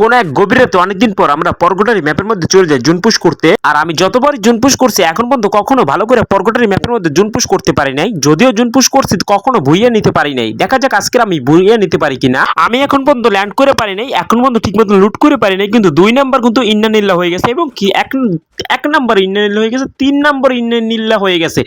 কোন এক গভীরাতে অনেকদিন পর আমরা পর্গটারি ম্যাপের মধ্যে চলে যাই, জুন পুশ করতে। আর আমি যতবারই জুন পুশ করছি, এখন পর্যন্ত কখনো ভালো করে পর্গটারি ম্যাপের মধ্যে জুন পুশ করতে পারি নাই। যদিও জুন পুশ করছি, কখনো ভুইয়ে নিতে পারি নাই। দেখা যাক আজকে আমি ভুইয়ে নিতে পারি কিনা। আমি এখন পর্যন্ত ল্যান্ড করে পারি নাই, এখন পর্যন্ত ঠিক মতো লুট করে পারি নাই, কিন্তু দুই নাম্বার কিন্তু ইন্নানিল্লা হয়ে গেছে। এবং কি, এক এক নাম্বার ইন্নানিল্লা হয়ে গেছে, তিন নাম্বার ইন্নানিল্লা হয়ে গেছে।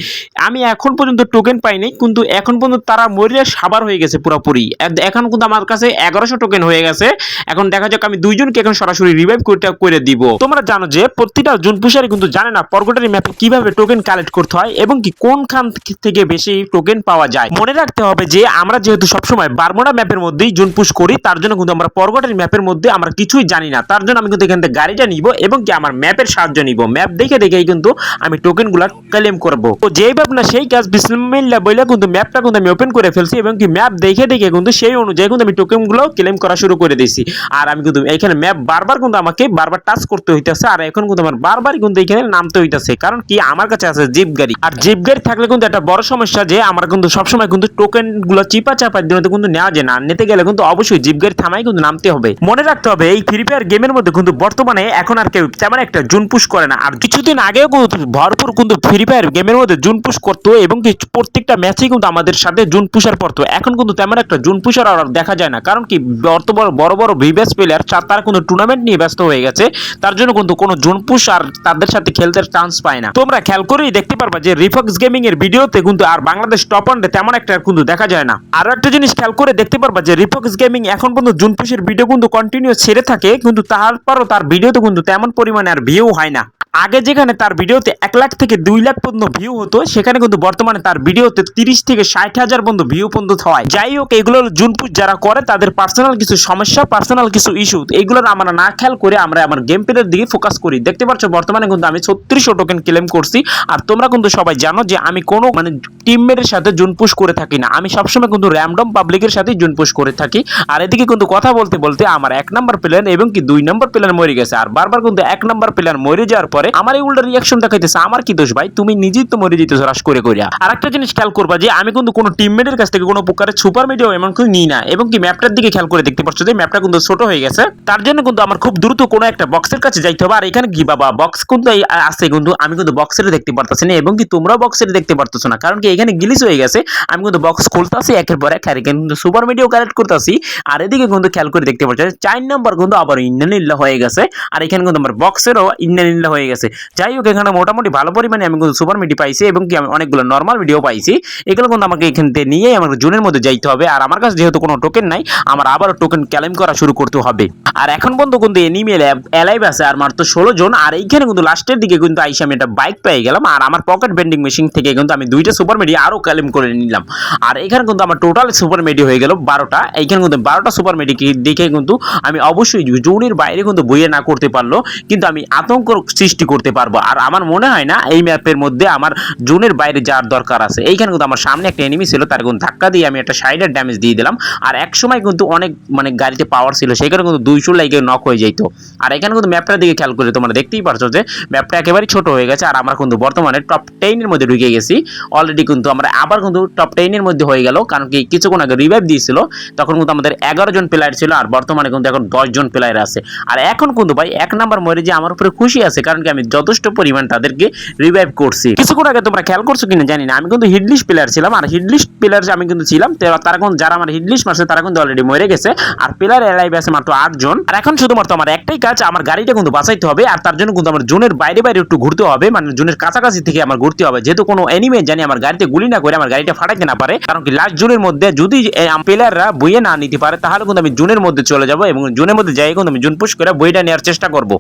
আমি এখন পর্যন্ত টোকেন পাই নাই, কিন্তু এখন পর্যন্ত তারা মরিয়া সাবার হয়ে গেছে পুরোপুরি। এখন কিন্তু আমার কাছে এগারোশো টোকেন হয়ে গেছে। এখন দেখা যাক আমি দুইজনকে এখন সরাসরি রিভাইভ করতে করে দিব। তোমরা জানো যে প্রতিটা জুন পুষারি কিন্তু জানে না পর্গটারি ম্যাপে কীভাবে টোকেন কালেক্ট করতে হয় এবং কি কোনখান থেকে বেশি টোকেন পাওয়া যায়। মনে রাখতে হবে যে আমরা যেহেতু সবসময় বারমোড়া ম্যাপের মধ্যেই জুন পুশ করি, তার জন্য কিন্তু আমরা পর্গটারি ম্যাপের মধ্যে আমরা কিছুই জানি না। তার জন্য আমি কিন্তু এখান থেকে গাড়িটা নিব এবং কি আমার ম্যাপের সাহায্য নিব। ম্যাপ দেখে দেখেই কিন্তু আমি টোকেনগুলো ক্লেম করব। তো যেই ভাবনা সেই কাজ বিসমিল্লাহ বলে কিন্তু ম্যাপটা কিন্তু আমি ওপেন করে ফেলছি এবং কি ম্যাপ দেখে দেখে কিন্তু সেই অনুযায়ী কিন্তু আমি টোকেনগুলো ক্লেম করা শুরু করে দিয়েছি। আর আমি কিন্তু এখানে ম্যাপ বারবার কিন্তু আমাকে বারবার টাচ করতে হইতেছে আর এখন কিন্তু আমার বারবারই কিন্তু এখানে নামতে হইতেছে। কারণ কি? আমার কাছে আছে জিপ গাড়ি। আর জিপ গাড়ি থাকলে কিন্তু একটা বড় সমস্যা যে আমার কিন্তু সবসময় কিন্তু টোকেনগুলো চিপা চাপা দিনে কিন্তু নেওয়া যায় না। নিতে গেলে কিন্তু অবশ্যই জিপ গাড়ি থামাই কিন্তু নামতে হবে। মনে রাখতে হবে, এই ফ্রি ফায়ার গেমের মধ্যে কিন্তু বর্তমানে এখন আর কেউ তেমন একটা জুন পুশ করে না। আর কিছুদিন আগেও কিন্তু ভরপুর কিন্তু ফ্রি ফায়ার গেমের মধ্যে জুন পুশ করতো এবং কি প্রত্যেকটা ম্যাচেই কিন্তু আমাদের সাথে জুন পুষার পড়তো। এখন কিন্তু তেমন একটা জুন পুষার আর দেখা যায় না। কারণ কি? বর্তমান বড় বড় ভিভেস প্লেয়ার তারা কিন্তু টুর্নামেন্ট নিয়ে ব্যস্ত হয়ে গেছে, তার জন্য কিন্তু কোনো জুনপুশ আর তাদের সাথে খেলতে চান্স পায় না। তোমরা খেয়াল করেই দেখতে পারবা যে রিফক্স গেমিং এর ভিডিওতে কিন্তু আর বাংলাদেশ টপ ওয়ানডে তেমন একটা কিন্তু দেখা যায় না। আরও একটা জিনিস খেয়াল করে দেখতে পারবা যে রিফক্স গেমিং এখন পর্যন্ত জুন পুষের ভিডিও কিন্তু কন্টিনিউ ছেড়ে থাকে, কিন্তু তারপরও তার ভিডিওতে কিন্তু তেমন পরিমাণে আর ভিউ হয় না। আগে যেখানে তার ভিডিওতে এক লাখ থেকে দুই লাখ পর্যন্ত ভিউ হতো, সেখানে কিন্তু বর্তমানে তার ভিডিওতে তিরিশ থেকে ষাট হাজার পর্যন্ত ভিউ পর্যন্ত হয় যাই হোক, এগুলো জুনপুর যারা করে, তাদের পার্সোনাল কিছু সমস্যা পার্সোনাল কিছু ইস্যু এগুলো আমরা না খেয়াল করে আমরা আমার গেম প্লের দিকে ফোকাস করি। দেখতে পাচ্ছ, বর্তমানে কিন্তু আমি ছত্রিশশো টোকেন ক্লেম করছি, আর তোমরা কিন্তু সবাই জানো যে আমি কোনো মানে টিমমেটের সাথে জুন পুশ করে থাকি না। আমি সবসময় কিন্তু র্যান্ডম পাবলিকের সাথেই জুন পুশ করে থাকি। আর এদিকে কিন্তু কথা বলতে বলতে আমার এক নম্বর প্লেয়ার এবং কি দুই নম্বর প্লেয়ার মরে গেছে। আর বারবার কিন্তু এক নম্বর প্লেয়ার মরে যাওয়ার পরে আমার এই উল্টা রিয়াকশন দেখাইতেছে আমার কি দোষ ভাই? তুমি নিজেই তো মরে যেতেছো রাস করে করিয়া আর একটা জিনিস খেয়াল করবা যে, আমি কিন্তু কোনো টিমমেটের কাছ থেকে কোনো প্রকারের সুপার মিডিয়া এমন কিছু নিই না। এবং কি ম্যাপটার দিকে খেয়াল করে দেখতে পাচ্ছ যে ম্যাপটা কিন্তু ছোট হয়ে গেছে। তার জন্য কিন্তু আমার খুব দ্রুত কোনো একটা বক্সের কাছে যাইতে হবে। আর এখানে কি বাবা বক্স কিন্তু আছে কিন্তু, আমি কিন্তু বক্সের দেখতে পারতেছি না। এবং কি তোমরাও বক্সের দেখতে পারতেছো না। কারণ কি এখানে গিলিস হয়ে গেছে। আমি কিন্তু বক্স খুলতেছি, একের পর এক কিন্তু সুপার মিডিয়াও কালেক্ট করতেছি। আর এদিকে কিন্তু খেয়াল করে দেখতে পাচ্ছ চার নম্বর কিন্তু আবার ইন্ডিয়ানিল্লা হয়ে গেছে। আর এখানে কিন্তু আমার বক্সেরও ইন্ডিয়ানিল্লা হয়ে গেছে। যাই হোক এখানে মোটামুটি ভালো পরিমাণে আমি কিন্তু সুপার মিডি পাইছি এবং কি আমি অনেকগুলো নর্মাল ভিডিও পাইছি। এগুলো কিন্তু আমাকে এখান থেকে নিয়ে আমাকে জুনের মধ্যে যাইতে হবে। আর আমার কাছে যেহেতু কোনো টোকেন নাই, আমার আবারও টোকেন ক্লেম করা শুরু করতে হবে। আর এখন পর্যন্ত কিন্তু এনিমেল অ্যালাইভ আছে আর মাত্র ষোলো জন। আর এইখানে কিন্তু লাস্টের দিকে কিন্তু আইসে আমি একটা বাইক পেয়ে গেলাম। আর আমার পকেট বেন্ডিং মেশিন থেকে কিন্তু আমি দুইটা সুপার মিডি আরও ক্লেম করে নিলাম। আর এখানে কিন্তু আমার টোটাল সুপার মিডি হয়ে গেল বারোটা। এইখানে কিন্তু বারোটা সুপার মিডি দেখে কিন্তু আমি অবশ্যই জোনের বাইরে কিন্তু বইয়ে না করতে পারল কিন্তু আমি আতঙ্ক সৃষ্টি করতে পারব। আর আমার মনে হয় না এই ম্যাপের মধ্যে আমার জোনের বাইরে যাওয়ার দরকার আছে। এইখানে কিন্তু আমার সামনে একটা এনিমি ছিল, তার কিন্তু ধাক্কা দিয়ে আমি একটা সাইডের ড্যামেজ দিয়ে দিলাম। আর এক সময় কিন্তু অনেক মানে গাড়িতে পাওয়ার ছিল সেখানে কিন্তু দুইশো লাইকে নক হয়ে যেত আর এখানে কিন্তু ম্যাপটার দিকে খেয়াল করে তোমরা দেখতেই পারছ যে ম্যাপটা একেবারে ছোট হয়ে গেছে। আর আমরা কিন্তু বর্তমানে টপ টেনের মধ্যে ঢুকে গেছি। অলরেডি কিন্তু আমরা আবার কিন্তু টপ টেনের মধ্যে হয়ে গেল। কারণ কি কিছুক্ষণ আগে রিভাইভ দিয়েছিল, তখন কিন্তু আমাদের এগারো জন প্লেয়ার ছিল, আর বর্তমানে কিন্তু এখন দশ জন প্লেয়ার আছে। আর এখন কিন্তু ভাই, এক নাম্বার মরে যে আমার উপরে খুশি আছে। কারণ কি আমি যথেষ্ট পরিমাণ তাদেরকে রিভাইভ করছি। কিছুক্ষণ আগে তোমরা খেয়াল করছ কিনা জানি না। আমি কিন্তু হিডলিস্ট প্লেয়ার ছিলাম আর হিডলিস্ট প্লেয়ার আমি কিন্তু ছিলাম। তারা কিন্তু যারা আমার হিডলিস্ট মারছে, তারা কিন্তু অলরেডি মরে গেছে। আর প্লেয়ার এলাইভ আছে মাত্র আট জন। আর এখন শুধুমাত্র আমার একটাই কাজ, আমার গাড়িটা কিন্তু বাঁচাইতে হবে। আর তার জন্য কিন্তু আমার জোনের বাইরে বাইরে একটু ঘুরতে হবে। মানে জোনের কাছাকাছি থেকে আমার ঘুরতে হবে। যেহেতু কোনো এনিমে জানি আমার গাড়িতে গুলি না করে, আমার গাড়িটা ফাটাইতে না পারে। কারণ কি লাস্ট জোনের মধ্যে যদি প্লেয়াররা বইয়ে না নিতে পারে, তাহলে কিন্তু আমি জুনের মধ্যে চলে যাব এবং জুনের মধ্যে যাই কিন্তু আমি জুন পুশ করে বইটা নেওয়ার চেষ্টা করব।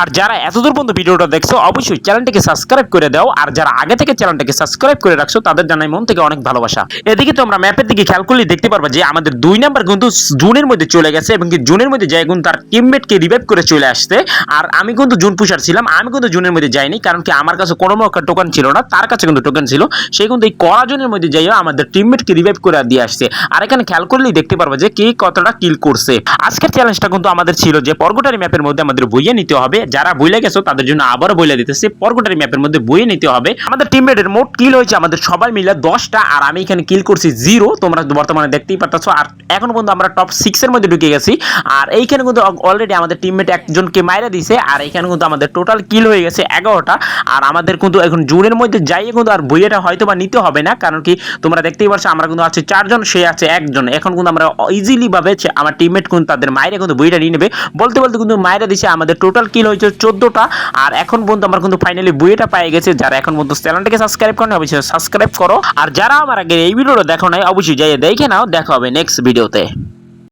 আর যারা এতদূর পর্যন্ত ভিডিওটা দেখছ, অবশ্যই চ্যানেলটিকে সাবস্ক্রাইব করে দাও। আর যারা আগে থেকে চ্যানেলটাকে সাবস্ক্রাইব করে রাখছো, তাদের জানাই মন থেকে অনেক ভালোবাসা। এদিকে তোমরা ম্যাপের দিকে খেয়াল করলে দেখতে পারবা যে, আমাদের দুই নাম্বার কিন্তু জুনের মধ্যে চলে গেছে এবং কি জুনের মধ্যে যাই কিন্তু তার টিমমেটকে রিভাইভ করে চলে আসছে। আর আমি কিন্তু জুন পুষার ছিলাম, আমি কিন্তু জুনের মধ্যে যাইনি, কারণ কি আমার কাছে কোনো টোকেন ছিল না, তার কাছে কিন্তু টোকেন ছিল। সে কিন্তু এই কড়া জনের মধ্যে যাইও আমাদের টিমমেটকে রিভাইভ করে দিয়ে আসছে। আর এখানে খেয়াল করলেই দেখতে পারবা যে, কে কতটা কিল করছে। আজকের চ্যালেঞ্জটা কিন্তু আমাদের ছিল যে, পর্গটারি ম্যাপের মধ্যে আমাদের বইয়ে নিতে হবে। যারা বইলে গেছো, তাদের জন্য আবারও বলে দিতেছি পরগটারি ম্যাপের মধ্যে বইয়ে নিতে হবে। আমাদের টিমমেটের মোট কিল হয়েছে আমাদের সবাই মিলে দশটা, আর আমি এখানে কিল করছি জিরো তোমরা বর্তমানে দেখতেই পাচ্ছ আর এখন পর্যন্ত আমরা টপ সিক্সের মধ্যে ঢুকে গেছি। আর এইখানে কিন্তু অলরেডি আমাদের টিমমেট একজনকে মাইরা দিছে, আর এইখানে কিন্তু আমাদের টোটাল কিল হয়ে গেছে এগারোটা। আর আমাদের কিন্তু এখন জুনের মধ্যে যাইয়ে কিন্তু আর বইয়েটা হয়তো বা নিতে হবে না, কারণ কি তোমরা দেখতেই পাচ্ছ আমরা কিন্তু আছে চারজন, সে আছে একজন। এখন কিন্তু আমরা ইজিলি ভাবে আমার টিমমেট কিন্তু তাদের মায়েরা কিন্তু বইটা নিয়ে নেবে। বলতে বলতে কিন্তু মায়েরা দিছে, আমাদের টোটাল কিল হয়েছে চোদ্দোটা। আর এখন বন্ধু আমার কিন্তু ফাইনালি বইটা পেয়ে গেছে, যারা এখন বন্ধু চ্যানেলটাকে সাবস্ক্রাইব করেন, অবশ্যই সাবস্ক্রাইব করো। আর যারা আমার আগে এই ভিডিওটা দেখো নাই, অবশ্যই যাই দেখে নাও, দেখা হবে নেক্সট ভিডিওতে